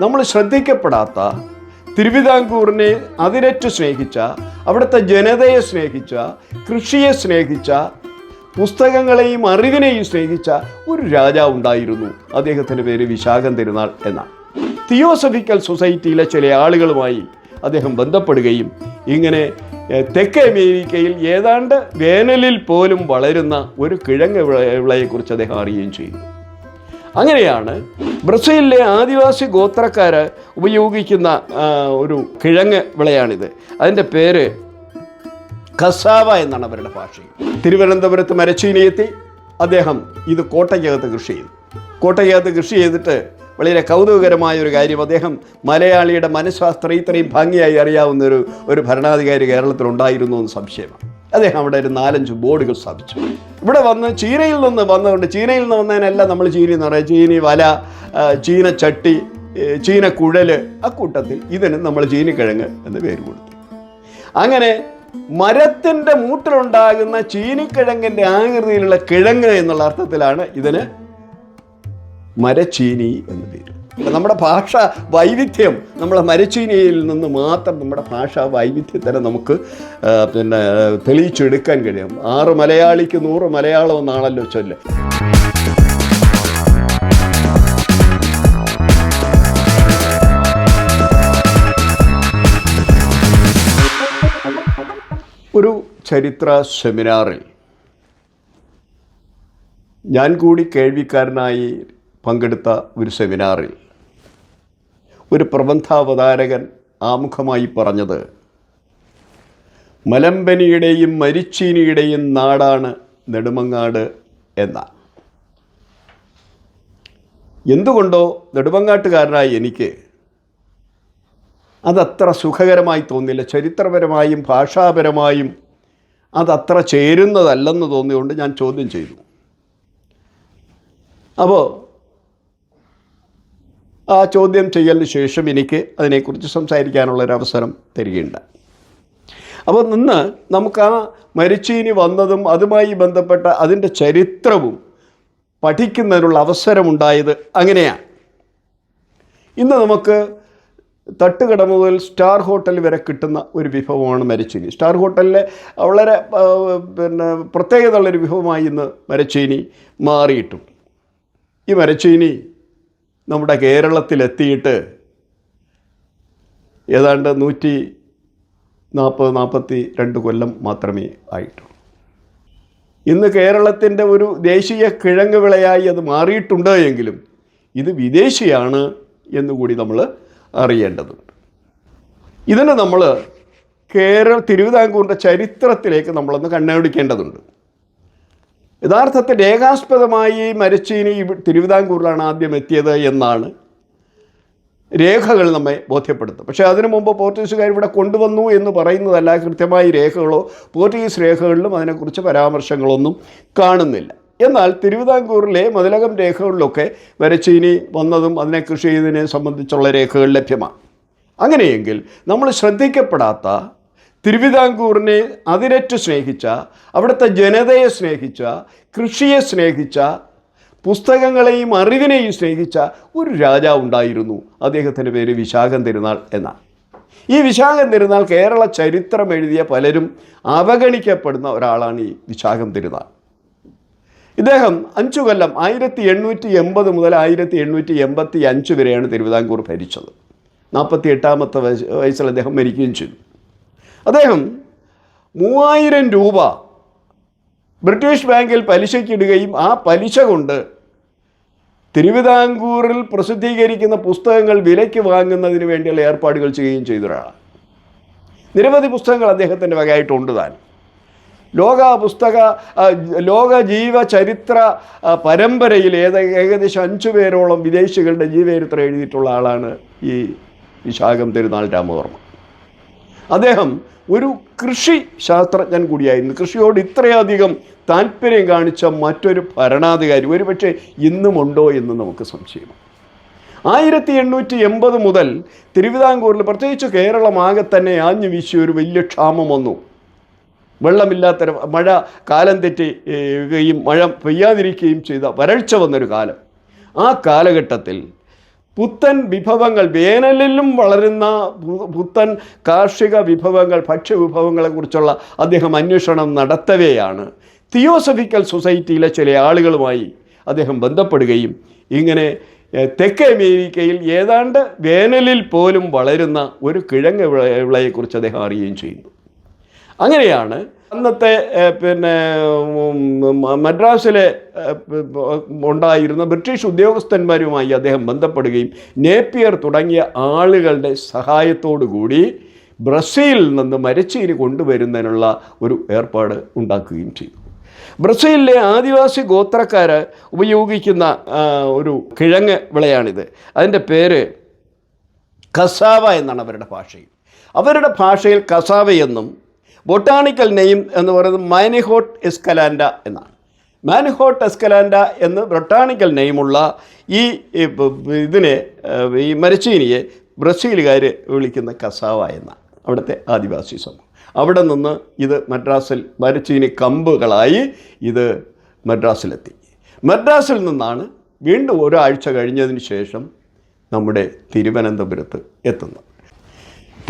നമ്മൾ ശ്രദ്ധിക്കപ്പെടാത്ത തിരുവിതാംകൂറിനെ അതിരറ്റു സ്നേഹിച്ച അവിടുത്തെ ജനതയെ സ്നേഹിച്ച കൃഷിയെ സ്നേഹിച്ച പുസ്തകങ്ങളെയും അറിവിനെയും സ്നേഹിച്ച ഒരു രാജാവ് ഉണ്ടായിരുന്നു. അദ്ദേഹത്തിന്റെ പേര് വിശാഖൻ തിരുനാൾ എന്നാണ്. തിയോസഫിക്കൽ സൊസൈറ്റിയിലെ ചില ആളുകളുമായി അദ്ദേഹം ബന്ധപ്പെടുകയും ഇങ്ങനെ തെക്കേ അമേരിക്കയിൽ ഏതാണ്ട് വേനലിൽ പോലും വളരുന്ന ഒരു കിഴങ്ങ് വിള വിളയെക്കുറിച്ച് അദ്ദേഹം അറിയുകയും ചെയ്തു. അങ്ങനെയാണ് ബ്രസീലിലെ ആദിവാസി ഗോത്രക്കാർ ഉപയോഗിക്കുന്ന ഒരു കിഴങ്ങ് വിളയാണിത്. അതിന്റെ പേര് കസാവ എന്നാണ് അവരുടെ ഭാഷയിൽ തിരുവനന്തപുരത്ത് മരച്ചീനിയെത്തി അദ്ദേഹം ഇത് കോട്ടയ്ക്കകത്ത് കൃഷി ചെയ്തു. കോട്ടയ്ക്കകത്ത് കൃഷി ചെയ്തിട്ട് വളരെ കൗതുകകരമായ ഒരു കാര്യം അദ്ദേഹം മലയാളിയുടെ മനഃശാസ്ത്രം ഇത്രയും ഭംഗിയായി അറിയാവുന്ന ഒരു ഒരു ഭരണാധികാരി കേരളത്തിൽ ഉണ്ടായിരുന്നു എന്ന് സംശയമാണ്. അദ്ദേഹം അവിടെ ഒരു നാലഞ്ച് ബോർഡുകൾ സ്ഥാപിച്ചു. ഇവിടെ വന്ന് ചീനയിൽ നിന്ന് വന്നതുകൊണ്ട് ചീനയിൽ നിന്ന് വന്നതിനെല്ലാം നമ്മൾ ചീനി എന്ന് പറയാം. ചീനി വല ആ, ചീന ചട്ടി ഏ, ചീന കുഴൽ അക്കൂട്ടത്തിൽ ഇതിന് നമ്മൾ ചീനിക്കിഴങ്ങ് എന്ന് പേര് കൊടുത്തു. അങ്ങനെ മരത്തിന്റെ മൂട്ടിലുണ്ടാകുന്ന ചീനിക്കിഴങ്ങിന്റെ ആകൃതിയിലുള്ള കിഴങ്ങ് എന്നുള്ള അർത്ഥത്തിലാണ് ഇതിന് മരച്ചീനി എന്ന് പേര്. നമ്മുടെ ഭാഷ വൈവിധ്യം നമ്മളെ മരച്ചീനയിൽ നിന്ന് മാത്രം നമ്മുടെ ഭാഷാ വൈവിധ്യത്തിനെ നമുക്ക് പിന്നെ തെളിയിച്ചെടുക്കാൻ കഴിയും. ആറ് മലയാളിക്ക് നൂറ് മലയാളം എന്നാണല്ലോ ചൊല്ല്. ഒരു ചരിത്ര സെമിനാറിൽ ഞാൻ കൂടി കേൾവിക്കാരനായി പങ്കെടുത്ത ഒരു സെമിനാറിൽ ഒരു പ്രബന്ധാവതാരകൻ ആമുഖമായി പറഞ്ഞത് മലമ്പനിയുടെയും മരിച്ചീനിയുടെയും നാടാണ് നെടുമങ്ങാട് എന്ന. എന്തുകൊണ്ടോ നെടുമങ്ങാട്ടുകാരനായി എനിക്ക് അതത്ര സുഖകരമായി തോന്നില്ല ചരിത്രപരമായും ഭാഷാപരമായും അതത്ര ചേരുന്നതല്ലെന്ന് തോന്നിയുകൊണ്ട് ഞാൻ ചോദ്യം ചെയ്തു. അപ്പോൾ ആ ചോദ്യം ചെയ്യലിന് ശേഷം എനിക്ക് അതിനെക്കുറിച്ച് സംസാരിക്കാനുള്ളൊരവസരം തരികയുണ്ട് അപ്പോൾ നിന്ന് നമുക്ക് ആ മരിച്ചീനി വന്നതും അതുമായി ബന്ധപ്പെട്ട അതിന്റെ ചരിത്രവും പഠിക്കുന്നതിനുള്ള അവസരമുണ്ടായത് അങ്ങനെയാണ്. ഇന്ന് നമുക്ക് തട്ടുകട മുതൽ സ്റ്റാർ ഹോട്ടൽ വരെ കിട്ടുന്ന ഒരു വിഭവമാണ് മരച്ചീനി. സ്റ്റാർ ഹോട്ടലിലെ വളരെ പിന്നെ പ്രത്യേകതയുള്ളൊരു വിഭവമായി ഇന്ന് മരച്ചീനി മാറിയിട്ടുണ്ട് ഈ മരച്ചീനി നമ്മുടെ കേരളത്തിലെത്തിയിട്ട് ഏതാണ്ട് നൂറ്റി നാൽപ്പത് നാൽപ്പത്തി രണ്ട് കൊല്ലം മാത്രമേ ആയിട്ടുള്ളൂ. ഇന്ന് കേരളത്തിന്റെ ഒരു ദേശീയ കിഴങ്ങ് വിളയായി അത് മാറിയിട്ടുണ്ട് എങ്കിലും ഇത് വിദേശിയാണ് എന്നുകൂടി നമ്മൾ അറിയേണ്ടതുണ്ട്. ഇതിന് നമ്മൾ കേരള തിരുവിതാംകൂറിന്റെ ചരിത്രത്തിലേക്ക് നമ്മളൊന്ന് കണ്ണോടിക്കേണ്ടതുണ്ട്. യഥാർത്ഥത്തിൽ രേഖാസ്പദമായി മരച്ചീനി തിരുവിതാംകൂറിലാണ് ആദ്യം എത്തിയത് എന്നാണ് രേഖകൾ നമ്മെ ബോധ്യപ്പെടുത്തും പക്ഷേ അതിനു മുമ്പ് പോർച്ചുഗീസുകാർ ഇവിടെ കൊണ്ടുവന്നു എന്ന് പറയുന്നതല്ല കൃത്യമായി രേഖകളോ പോർച്ചുഗീസ് രേഖകളിലും അതിനെക്കുറിച്ച് പരാമർശങ്ങളൊന്നും കാണുന്നില്ല. എന്നാൽ തിരുവിതാംകൂറിലെ മുതലകം രേഖകളിലൊക്കെ വരച്ചീനി വന്നതും അതിനെ കൃഷി ചെയ്തതിനെ സംബന്ധിച്ചുള്ള രേഖകൾ ലഭ്യമാണ്. അങ്ങനെയെങ്കിൽ നമ്മൾ ശ്രദ്ധിക്കപ്പെടാത്ത തിരുവിതാംകൂറിനെ അതിരറ്റു സ്നേഹിച്ച അവിടുത്തെ ജനതയെ സ്നേഹിച്ച കൃഷിയെ സ്നേഹിച്ച പുസ്തകങ്ങളെയും അറിവിനെയും സ്നേഹിച്ച ഒരു രാജാവ് ഉണ്ടായിരുന്നു. അദ്ദേഹത്തിന്റെ പേര് വിശാഖൻ തിരുനാൾ എന്നാണ്. ഈ വിശാഖം തിരുനാൾ കേരള ചരിത്രം എഴുതിയ പലരും അവഗണിക്കപ്പെടുന്ന ഒരാളാണ് ഈ വിശാഖം തിരുനാൾ. ഇദ്ദേഹം അഞ്ചു കൊല്ലം ആയിരത്തി എണ്ണൂറ്റി എൺപത് മുതൽ ആയിരത്തി എണ്ണൂറ്റി എൺപത്തി അഞ്ച് വരെയാണ് തിരുവിതാംകൂർ ഭരിച്ചത്. നാൽപ്പത്തി എട്ടാമത്തെ വയസ്സിൽ അദ്ദേഹം മരിക്കുകയും ചെയ്തു. അദ്ദേഹം മൂവായിരം രൂപ ബ്രിട്ടീഷ് ബാങ്കിൽ പലിശയ്ക്കിടുകയും ആ പലിശ കൊണ്ട് തിരുവിതാംകൂറിൽ പ്രസിദ്ധീകരിക്കുന്ന പുസ്തകങ്ങൾ വിലയ്ക്ക് വാങ്ങുന്നതിന് വേണ്ടിയുള്ള ഏർപ്പാടുകൾ ചെയ്യുകയും ചെയ്ത ഒരാളാണ് നിരവധി പുസ്തകങ്ങൾ അദ്ദേഹത്തിന്റെ വകയായിട്ടുണ്ട് താൻ. ലോക പുസ്തക ലോക ജീവ ചരിത്ര പരമ്പരയിൽ ഏത ഏകദേശം അഞ്ചു പേരോളം വിദേശികളുടെ ജീവചരിത്രം എഴുതിയിട്ടുള്ള ആളാണ് ഈ വിശാഖം തിരുനാൾ രാമവർമ്മ. അദ്ദേഹം ഒരു കൃഷി ശാസ്ത്രജ്ഞൻ കൂടിയായിരുന്നു. കൃഷിയോട് ഇത്രയധികം താല്പര്യം കാണിച്ച മറ്റൊരു ഭരണാധികാരി ഒരു ഒരുപക്ഷെ ഇന്നുമുണ്ടോ എന്ന് നമുക്ക് സംശയമാണ് ആയിരത്തി എണ്ണൂറ്റി എൺപത് മുതൽ തിരുവിതാംകൂറിൽ പ്രത്യേകിച്ച് കേരളമാകെ തന്നെ ആഞ്ഞു വീശിയ ഒരു വലിയ ക്ഷാമം വന്നു. വെള്ളമില്ലാത്ത മഴ കാലം തെറ്റുകയും മഴ പെയ്യാതിരിക്കുകയും ചെയ്ത വരൾച്ച വന്നൊരു കാലം. ആ കാലഘട്ടത്തിൽ പുത്തൻ വിഭവങ്ങൾ വേനലിലും വളരുന്ന പുത്തൻ കാർഷിക വിഭവങ്ങൾ ഭക്ഷ്യവിഭവങ്ങളെക്കുറിച്ചുള്ള അദ്ദേഹം അന്വേഷണം നടത്തവെയാണ്. തിയോസഫിക്കൽ സൊസൈറ്റിയിലെ ചില ആളുകളുമായി അദ്ദേഹം ബന്ധപ്പെടുകയും ഇങ്ങനെ തെക്കേ അമേരിക്കയിൽ ഏതാണ്ട് വേനലിൽ പോലും വളരുന്ന ഒരു കിഴങ്ങ് വിളയെക്കുറിച്ച് അദ്ദേഹം അറിയുകയും ചെയ്യുന്നു. അങ്ങനെയാണ്. അന്നത്തെ പിന്നെ മദ്രാസിലെ ഉണ്ടായിരുന്ന ബ്രിട്ടീഷ് ഉദ്യോഗസ്ഥന്മാരുമായി അദ്ദേഹം ബന്ധപ്പെടുകയും നേപ്പിയർ തുടങ്ങിയ ആളുകളുടെ സഹായത്തോടു കൂടി ബ്രസീലിൽ നിന്ന് മരച്ചീനി കൊണ്ടുവരുന്നതിനുള്ള ഒരു ഏർപ്പാട് ഉണ്ടാക്കുകയും ചെയ്തു. ബ്രസീലിലെ ആദിവാസി ഗോത്രക്കാർ ഉപയോഗിക്കുന്ന ഒരു കിഴങ്ങ് വിളയാണിത്. അതിന്റെ പേര് കസാവ എന്നാണ് അവരുടെ ഭാഷയിൽ അവരുടെ ഭാഷയിൽ കസാവ എന്നും ബൊട്ടാണിക്കൽ നെയിം എന്ന് പറയുന്നത് മാനിഹോട്ട് എസ്കലാൻഡ എന്നാണ്. മാനിഹോട്ട് എസ്കലാൻഡ എന്ന് ബൊട്ടാണിക്കൽ നെയിമുള്ള ഈ ഇതിനെ ഈ മരച്ചീനിയെ ബ്രസീലുകാർ വിളിക്കുന്ന കസാവ എന്നാണ്. അവിടുത്തെ ആദിവാസി സമൂഹം. അവിടെ നിന്ന് ഇത് മദ്രാസിൽ മരച്ചീനി കമ്പുകളായി ഇത് മദ്രാസിലെത്തി. മദ്രാസിൽ നിന്നാണ് വീണ്ടും ഒരാഴ്ച കഴിഞ്ഞതിന് ശേഷം നമ്മുടെ തിരുവനന്തപുരത്ത് എത്തുന്നത്.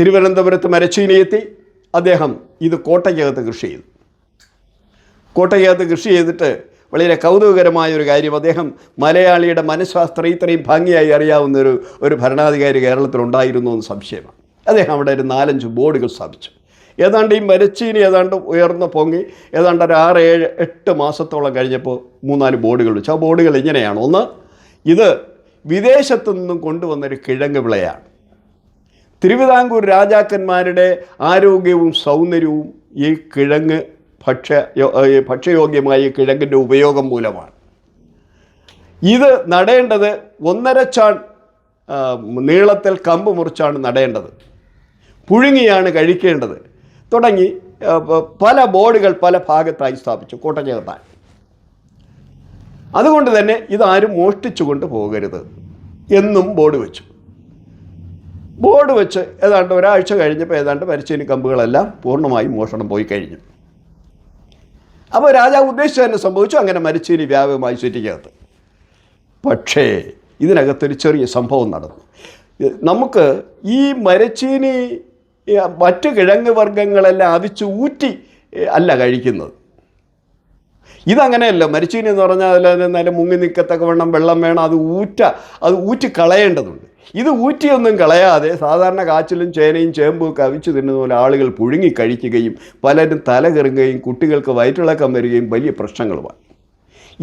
തിരുവനന്തപുരത്ത് മരച്ചീനി എത്തി അദ്ദേഹം ഇത് കോട്ടയ്ക്കകത്ത് കൃഷി ചെയ്തു. കോട്ടയ്ക്കകത്ത് കൃഷി ചെയ്തിട്ട് വളരെ കൗതുകകരമായ ഒരു കാര്യം അദ്ദേഹം മലയാളിയുടെ മനഃശാസ്ത്രം ഇത്രയും ഭംഗിയായി അറിയാവുന്ന ഒരു ഒരു ഭരണാധികാരി കേരളത്തിലുണ്ടായിരുന്നു എന്ന് സംശയമാണ്. അദ്ദേഹം അവിടെ ഒരു നാലഞ്ച് ബോർഡുകൾ സ്ഥാപിച്ചു. ഏതാണ്ട് ഈ മരച്ചീനി ഏതാണ്ട് ഉയർന്ന് പൊങ്ങി ഏതാണ്ട് ഒരു ആറ് ഏഴ് എട്ട് മാസത്തോളം കഴിഞ്ഞപ്പോൾ മൂന്നാൽ ബോർഡുകൾ വെച്ചു. ആ ബോർഡുകൾ ഇങ്ങനെയാണ്. ഒന്ന് ഇത് വിദേശത്തു നിന്നും കൊണ്ടുവന്നൊരു കിഴങ്ങ് വിളയാണ്. തിരുവിതാംകൂർ രാജാക്കന്മാരുടെ ആരോഗ്യവും സൗന്ദര്യവും ഈ കിഴങ്ങ് ഭക്ഷ്യ ഭക്ഷ്യയോഗ്യമായ കിഴങ്ങിന്റെ ഉപയോഗം മൂലമാണ്. ഇത് നടേണ്ടത് ഒന്നര ചാൺ നീളത്തിൽ കമ്പ് മുറിച്ചാണ് നടേണ്ടത്. പുഴുങ്ങിയാണ് കഴിക്കേണ്ടത്. തുടങ്ങി പല ബോർഡുകൾ പല ഭാഗത്തായി സ്ഥാപിച്ചു കോട്ടയ്ക്കകത്തായി അതുകൊണ്ട് തന്നെ ഇതാരും മോഷ്ടിച്ചു കൊണ്ട് പോകരുത് എന്നും ബോർഡ് വെച്ചു. ബോർഡ് വെച്ച് ഏതാണ്ട് ഒരാഴ്ച കഴിഞ്ഞപ്പോൾ ഏതാണ്ട് പരിശീലി കമ്പുകളെല്ലാം പൂർണമായും മോഷണം പോയി കഴിഞ്ഞു. അപ്പോൾ രാജാവ് ഉദ്ദേശിച്ചു തന്നെ സംഭവിച്ചു അങ്ങനെ മരിച്ചീനി വ്യാപകമായി ചുറ്റിക്കകത്ത്. പക്ഷേ ഇതിനകത്തൊരു ചെറിയ സംഭവം നടന്നു. നമുക്ക് ഈ മരച്ചീനി മറ്റു കിഴങ്ങ് വർഗങ്ങളെല്ലാം അവിച്ച് ഊറ്റി അല്ല കഴിക്കുന്നത്. ഇതങ്ങനെയല്ല. മരിച്ചീനി എന്ന് പറഞ്ഞാൽ അതിൽ നല്ല മുങ്ങി നിൽക്കത്തക്ക വണ്ണം വെള്ളം വേണം. അത് ഊറ്റ അത് ഊറ്റി കളയേണ്ടതുണ്ട്. ഇത് ഊറ്റിയൊന്നും കളയാതെ സാധാരണ കാച്ചിലും ചേനയും ചേമ്പും ഒക്കെ അവിച്ച് തിന്നുന്ന പോലെ ആളുകൾ പുഴുങ്ങി കഴിക്കുകയും പലരും തല കുട്ടികൾക്ക് വയറ്റിളക്കം വരികയും വലിയ പ്രശ്നങ്ങളുമായി.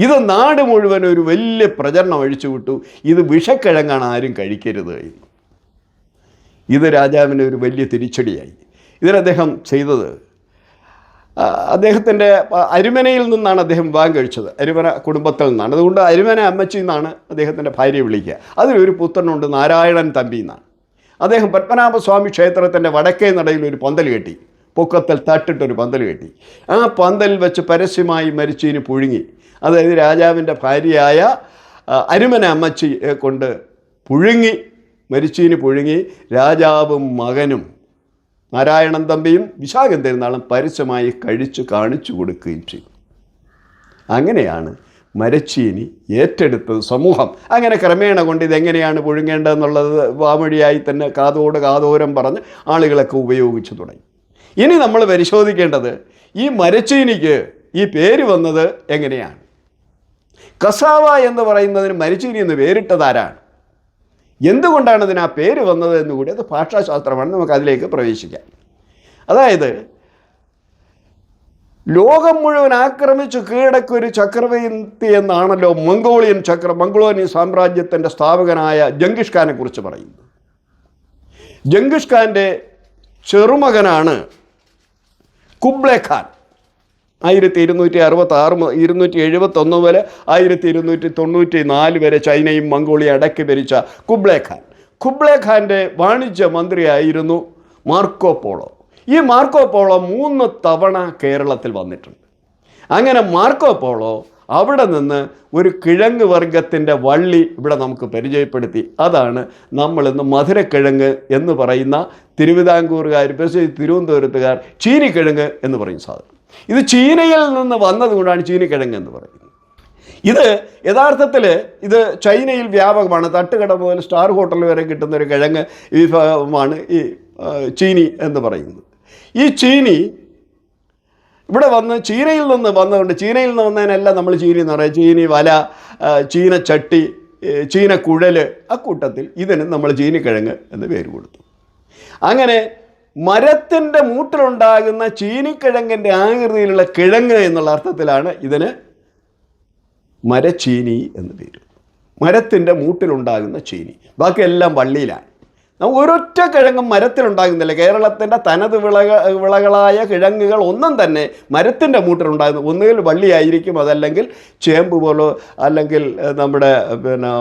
ഇത് നാട് മുഴുവൻ ഒരു വലിയ പ്രചരണം അഴിച്ചു വിട്ടു. ഇത് വിഷക്കിഴങ്ങാണ് ആരും കഴിക്കരുത് എന്ന്. ഇത് രാജാവിന് ഒരു വലിയ തിരിച്ചടിയായി. ഇതിനദ്ദേഹം ചെയ്തത് അദ്ദേഹത്തിന്റെ അരുമനയിൽ നിന്നാണ് അദ്ദേഹം വിവാഹം കഴിച്ചത്. അരുമന കുടുംബത്തിൽ നിന്നാണ്. അതുകൊണ്ട് അരുമന അമ്മച്ചി എന്നാണ് അദ്ദേഹത്തിന്റെ ഭാര്യയെ വിളിക്കുക. അതിലൊരു പുത്രനുണ്ട് നാരായണൻ തമ്പി എന്നാണ്. അദ്ദേഹം പത്മനാഭസ്വാമി ക്ഷേത്രത്തിന്റെ വടക്കേ നടയിൽ ഒരു പന്തൽ കെട്ടി. പൊക്കത്തിൽ തട്ടിട്ടൊരു പന്തൽ കെട്ടി. ആ പന്തലിൽ വെച്ച് പരസ്യമായി മരിച്ചീന് പുഴുങ്ങി. അതായത് രാജാവിന്റെ ഭാര്യയായ അരുമന അമ്മച്ചിയെ കൊണ്ട് പുഴുങ്ങി മരിച്ചീന് പുഴുങ്ങി. രാജാവും മകനും നാരായണൻ തമ്പിയും വിശാഖൻ തിരുനാളും പരസ്യമായി കഴിച്ചു കാണിച്ചു കൊടുക്കുകയും ചെയ്തു. അങ്ങനെയാണ് മരച്ചീനി ഏറ്റെടുത്തത് സമൂഹം. അങ്ങനെ ക്രമേണ കൊണ്ട് ഇതെങ്ങനെയാണ് പുഴുങ്ങേണ്ടതെന്നുള്ളത് വാമൊഴിയായി തന്നെ കാതോട് കാതോരം പറഞ്ഞ് ആളുകളൊക്കെ ഉപയോഗിച്ചു തുടങ്ങി. ഇനി നമ്മൾ പരിശോധിക്കേണ്ടത് ഈ മരച്ചീനിക്ക് ഈ പേര് വന്നത് എങ്ങനെയാണ്? കസാവ എന്ന് പറയുന്നതിന് മരച്ചീനി എന്ന് പേരിട്ടതാരാണ് എന്തുകൊണ്ടാണ് ഇതിന് ആ പേര് വന്നത് എന്ന് കൂടി അത് ഭാഷാശാസ്ത്രമാണ്. നമുക്ക് അതിലേക്ക് പ്രവേശിക്കാം. അതായത് ലോകം മുഴുവൻ ആക്രമിച്ചു കീഴടക്കൊരു ചക്രവർത്തി എന്നാണല്ലോ മംഗോളിയൻ ചക്ര മംഗോളിയൻ സാമ്രാജ്യത്തിന്റെ സ്ഥാപകനായ ജംഗിഷ് ഖാനെ കുറിച്ച് പറയുന്നത്. ജംഗിഷ് ഖാന്റെ ചെറുമകനാണ് കുബ്ലെ ഖാൻ ആയിരത്തി ഇരുന്നൂറ്റി അറുപത്തി ആറ് ഇരുന്നൂറ്റി എഴുപത്തൊന്ന് വരെ ആയിരത്തി ഇരുന്നൂറ്റി തൊണ്ണൂറ്റി നാല് വരെ ചൈനയും മംഗോളിയ അടക്കി ഭരിച്ച കുബ്ലെ ഖാൻ. കുബ്ലെ ഖാന്റെ വാണിജ്യ മന്ത്രിയായിരുന്നു മാർക്കോ പോളോ. ഈ മാർക്കോ പോളോ മൂന്ന് തവണ കേരളത്തിൽ വന്നിട്ടുണ്ട്. അങ്ങനെ മാർക്കോ പോളോ അവിടെ നിന്ന് ഒരു കിഴങ്ങ് വർഗത്തിന്റെ വള്ളി ഇവിടെ നമുക്ക് പരിചയപ്പെടുത്തി. അതാണ് നമ്മളിന്ന് മധുരക്കിഴങ്ങ് എന്ന് പറയുന്ന തിരുവിതാംകൂറുകാർ പ്രത്യേകിച്ച് തിരുവനന്തപുരത്തുകാർ ചീനിക്കിഴങ്ങ് എന്ന് പറയും സാധനം. ഇത് ചീനയിൽ നിന്ന് വന്നതുകൊണ്ടാണ് ചീനിക്കിഴങ്ങ് എന്ന് പറയുന്നത്. ഇത് യഥാർത്ഥത്തിൽ ഇത് ചൈനയിൽ വ്യാപകമാണ്. തട്ടുകട മുതൽ സ്റ്റാർ ഹോട്ടൽ വരെ കിട്ടുന്ന ഒരു കിഴങ്ങ് വിഭവമാണ് ഈ ചീനി എന്ന് പറയുന്നത്. ഈ ചീനി ഇവിടെ വന്ന് ചീനയിൽ നിന്ന് വന്നതുകൊണ്ട് ചീനയിൽ നിന്ന് വന്നതിനെല്ലാം നമ്മൾ ചീനി എന്ന് പറയാം ചീനി വല ചീനച്ചട്ടി ചീനക്കുഴൽ ആ അക്കൂട്ടത്തിൽ ഇതിന് നമ്മൾ ചീനിക്കിഴങ്ങ് എന്ന് പേര് കൊടുത്തു. അങ്ങനെ മരത്തിന്റെ മൂട്ടിലുണ്ടാകുന്ന ചീനിക്കിഴങ്ങിന്റെ ആകൃതിയിലുള്ള കിഴങ്ങ് എന്നുള്ള അർത്ഥത്തിലാണ് ഇതിന് മരച്ചീനി എന്ന് പേര്. മരത്തിന്റെ മൂട്ടിലുണ്ടാകുന്ന ചീനി. ബാക്കിയെല്ലാം വള്ളിയിലാണ്. നമുക്ക് ഒരൊറ്റ കിഴങ്ങും മരത്തിലുണ്ടാകുന്നില്ല. കേരളത്തിന്റെ തനത് വിളക വിളകളായ കിഴങ്ങുകൾ ഒന്നും തന്നെ മരത്തിന്റെ മൂട്ടിലുണ്ടാകുന്നു. ഒന്നുകിൽ വള്ളിയായിരിക്കും അതല്ലെങ്കിൽ ചേമ്പ് പോലോ അല്ലെങ്കിൽ നമ്മുടെ പിന്നെ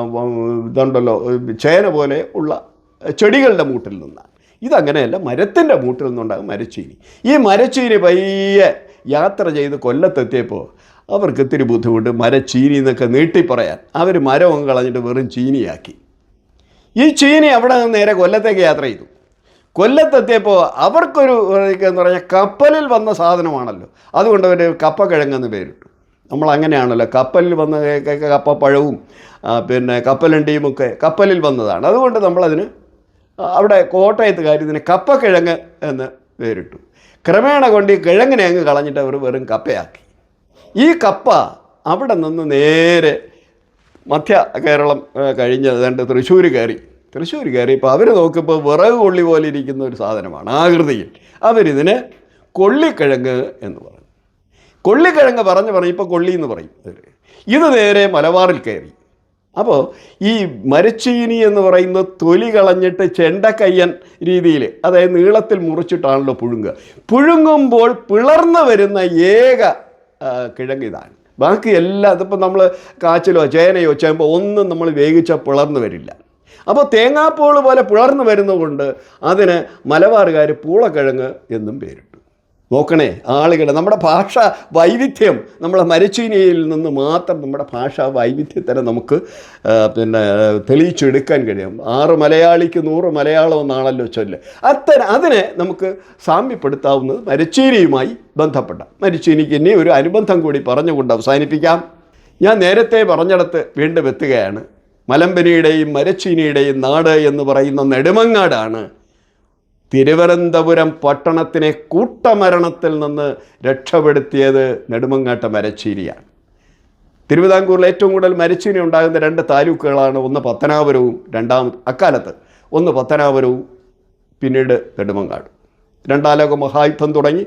ഇതുണ്ടല്ലോ ചേന പോലെ ഉള്ള ചെടികളുടെ മൂട്ടിൽ നിന്നാണ്. ഇതങ്ങനെയല്ല മരത്തിന്റെ മൂട്ടിൽ നിന്നുണ്ടാകും മരച്ചീനി. ഈ മരച്ചീനി പയ്യെ യാത്ര ചെയ്ത് കൊല്ലത്തെത്തിയപ്പോൾ അവർക്ക് ഇത്തിരി ബുദ്ധിമുട്ട് മരച്ചീനി എന്നൊക്കെ നീട്ടി പറയാൻ അവർ മരവും കളഞ്ഞിട്ട് വെറും ചീനിയാക്കി. ഈ ചീനി അവിടെ നിന്ന് നേരെ കൊല്ലത്തേക്ക് യാത്ര ചെയ്തു. കൊല്ലത്തെത്തിയപ്പോൾ അവർക്കൊരു എന്ന് പറഞ്ഞാൽ കപ്പലിൽ വന്ന സാധനമാണല്ലോ. അതുകൊണ്ട് അവർ കപ്പ കപ്പക്കിഴങ്ങെന്ന് പേരിട്ടു. നമ്മൾ അങ്ങനെയാണല്ലോ കപ്പലിൽ വന്ന കപ്പ പഴവും കപ്പപ്പഴവും പിന്നെ കപ്പലണ്ടിയും ഒക്കെ കപ്പലിൽ വന്നതാണ്. അതുകൊണ്ട് നമ്മളതിന് അവിടെ കോട്ടയത്തുകാർ ഇതിന് കപ്പക്കിഴങ്ങ് എന്ന് പേരിട്ടു. ക്രമേണ കൊണ്ട് ഈ കിഴങ്ങിനെ അങ്ങ് കളഞ്ഞിട്ട് അവർ വെറും കപ്പയാക്കി. ഈ കപ്പ അവിടെ നിന്ന് നേരെ മധ്യ കേരളം കഴിഞ്ഞ് ഏതാണ്ട് തൃശ്ശൂർ കയറി. തൃശ്ശൂർ കയറി ഇപ്പോൾ അവർ നോക്കിയപ്പോൾ വിറക് കൊള്ളി പോലെ ഇരിക്കുന്ന ഒരു സാധനമാണ് ആകൃതിയിൽ. അവരിതിന് കൊള്ളിക്കിഴങ്ങ് എന്ന് പറഞ്ഞു. കൊള്ളിക്കിഴങ്ങ് പറഞ്ഞ് പറയും ഇപ്പോൾ കൊള്ളി എന്ന് പറയും ഇത് നേരെ മലബാറിൽ കയറി. അപ്പോൾ ഈ മരച്ചീനി എന്ന് പറയുന്ന തൊലി കളഞ്ഞിട്ട് ചെണ്ടക്കയ്യൻ രീതിയിൽ അതായത് നീളത്തിൽ മുറിച്ചിട്ടാണല്ലോ പുഴുങ്ങുക. പുഴുങ്ങുമ്പോൾ പിളർന്നു വരുന്ന ഏക കിഴങ്ങ് ഇതാണ്. ബാക്കി എല്ലാം അതിപ്പോൾ നമ്മൾ കാച്ചിലോ ചേനയോ ചേമ്പോ ഒന്നും നമ്മൾ വേവിച്ചാൽ പിളർന്നു വരില്ല. അപ്പോൾ തേങ്ങാപ്പോൾ പോലെ പിളർന്നു വരുന്നതുകൊണ്ട് അതിന് മലബാറുകാർ പൂളക്കിഴങ്ങ് എന്നും പേരിട്ടു നോക്കണേ ആളുകൾ നമ്മുടെ ഭാഷ വൈവിധ്യം നമ്മളെ മരച്ചീനിയിൽ നിന്ന് മാത്രം നമ്മുടെ ഭാഷാ വൈവിധ്യത്തിനെ നമുക്ക് പിന്നെ തെളിയിച്ചെടുക്കാൻ കഴിയും. ആറ് മലയാളിക്ക് നൂറ് മലയാളം എന്നാണല്ലോ ചൊല്ല്. അത്തരം അതിനെ നമുക്ക് സാമ്യപ്പെടുത്താവുന്നത് മരച്ചീനിയുമായി ബന്ധപ്പെട്ട മരച്ചീനിക്ക് ഇനി ഒരു അനുബന്ധം കൂടി പറഞ്ഞുകൊണ്ട് അവസാനിപ്പിക്കാം. ഞാൻ നേരത്തെ പറഞ്ഞിടത്ത് വീണ്ടും എത്തുകയാണ്. മലമ്പനിയുടെയും മരച്ചീനിയുടെയും നാട് എന്ന് പറയുന്ന നെടുമങ്ങാടാണ് തിരുവനന്തപുരം പട്ടണത്തിനെ കൂട്ടമരണത്തിൽ നിന്ന് രക്ഷപ്പെടുത്തിയത് നെടുമങ്ങാട്ട മരച്ചീരിയാണ്. തിരുവിതാംകൂറിൽ ഏറ്റവും കൂടുതൽ മരച്ചീനി ഉണ്ടാകുന്ന രണ്ട് താലൂക്കുകളാണ് ഒന്ന് പത്തനാപുരവും രണ്ടാം അക്കാലത്ത് ഒന്ന് പത്തനാപുരവും പിന്നീട് നെടുമങ്ങാട്. രണ്ടാം ലോക മഹായുദ്ധം തുടങ്ങി.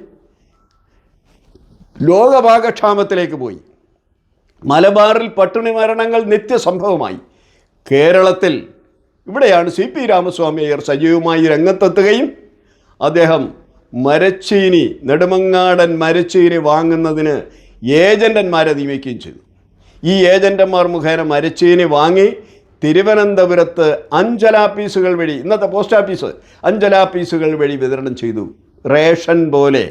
ലോകഭാഗക്ഷാമത്തിലേക്ക് പോയി. മലബാറിൽ പട്ടിണി മരണങ്ങൾ നിത്യസംഭവമായി. കേരളത്തിൽ ഇവിടെയാണ് സി പി രാമസ്വാമി അയ്യർ സജീവമായി രംഗത്തെത്തുകയും അദ്ദേഹം മരച്ചീനി നെടുമങ്ങാടൻ മരച്ചീനി വാങ്ങുന്നതിന് ഏജന്റന്മാരെ നിയമിക്കുകയും ചെയ്തു. ഈ ഏജന്റന്മാർ മുഖേന മരച്ചീനി വാങ്ങി തിരുവനന്തപുരത്ത് അഞ്ചലാപ്പീസുകൾ വഴി ഇന്നത്തെ പോസ്റ്റ് ഓഫീസ് അഞ്ചലാപ്പീസുകൾ വഴി വിതരണം ചെയ്തു. റേഷൻ പോലെ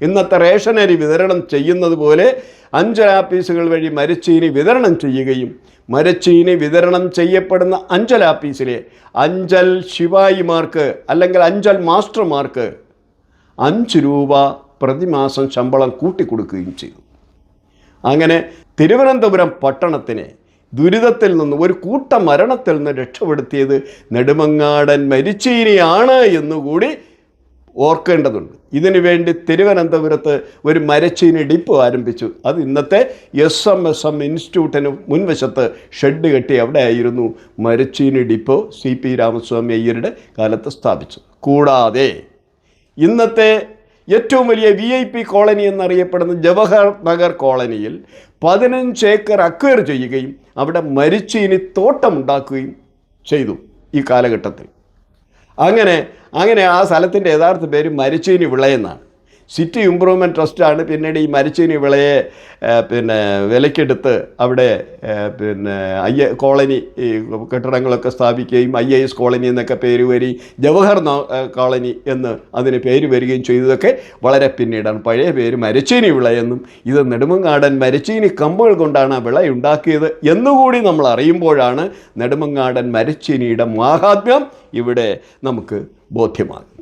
ഇന്നത്തെ റേഷൻ അരി വിതരണം ചെയ്യുന്നത് പോലെ അഞ്ച് ലാപ്പീസുകൾ വഴി മരച്ചീനി വിതരണം ചെയ്യുകയും മരച്ചീനി വിതരണം ചെയ്യപ്പെടുന്ന അഞ്ചൽ ആപ്പീസിലെ അഞ്ചൽ ശിവായിമാർക്ക് അല്ലെങ്കിൽ അഞ്ചൽ മാസ്റ്റർമാർക്ക് അഞ്ച് രൂപ പ്രതിമാസം ശമ്പളം കൂട്ടിക്കൊടുക്കുകയും ചെയ്തു. അങ്ങനെ തിരുവനന്തപുരം പട്ടണത്തിനെ ദുരിതത്തിൽ നിന്ന് ഒരു കൂട്ട മരണത്തിൽ നിന്ന് രക്ഷപ്പെടുത്തിയത് നെടുമങ്ങാടൻ മരിച്ചീനിയാണ് എന്നുകൂടി ഓർക്കേണ്ടതുണ്ട്. ഇതിനു വേണ്ടി തിരുവനന്തപുരത്ത് ഒരു മരച്ചീനി ഡിപ്പ് ആരംഭിച്ചു. അത് ഇന്നത്തെ എസ് എം എസ് എം ഇൻസ്റ്റിറ്റ്യൂട്ടിന് മുൻവശത്ത് ഷെഡ് കെട്ടി അവിടെ ആയിരുന്നു മരച്ചീനി ഡിപ്പ് സി പി രാമസ്വാമി അയ്യരുടെ കാലത്ത് സ്ഥാപിച്ചു കൂടാതെ ഇന്നത്തെ ഏറ്റവും വലിയ വി ഐ പി കോളനി എന്നറിയപ്പെടുന്ന ജവഹർ നഗർ കോളനിയിൽ പതിനഞ്ച് ഏക്കർ അക്വയർ ചെയ്യുകയും അവിടെ മരിച്ചീനി തോട്ടമുണ്ടാക്കുകയും ചെയ്തു ഈ കാലഘട്ടത്തിൽ. അങ്ങനെ അങ്ങനെ ആ സ്ഥലത്തിന്റെ യഥാർത്ഥ പേര് മരിച്ചീനി വിളയെന്നാണ്. സിറ്റി ഇമ്പ്രൂവ്മെന്റ് ട്രസ്റ്റാണ് പിന്നീട് ഈ മരിച്ചീനി വിളയെ പിന്നെ വിലക്കെടുത്ത് അവിടെ പിന്നെ ഐ എ കോളനി കെട്ടിടങ്ങളൊക്കെ സ്ഥാപിക്കുകയും ഐ എ എസ് കോളനി എന്നൊക്കെ പേര് വരികയും ജവഹർ കോളനി എന്ന് അതിന് പേര് വരികയും ചെയ്തതൊക്കെ വളരെ പിന്നീടാണ്. പഴയ പേര് മരച്ചീനി വിളയെന്നും ഇത് നെടുമങ്ങാടൻ മരിച്ചീനി കമ്പുകൾ കൊണ്ടാണ് ആ വിള ഉണ്ടാക്കിയത് എന്നുകൂടി നമ്മൾ അറിയുമ്പോഴാണ് നെടുമങ്ങാടൻ മരച്ചീനിയുടെ മാഹാത്മ്യം ഇവിടെ നമുക്ക് ബോധ്യമാകും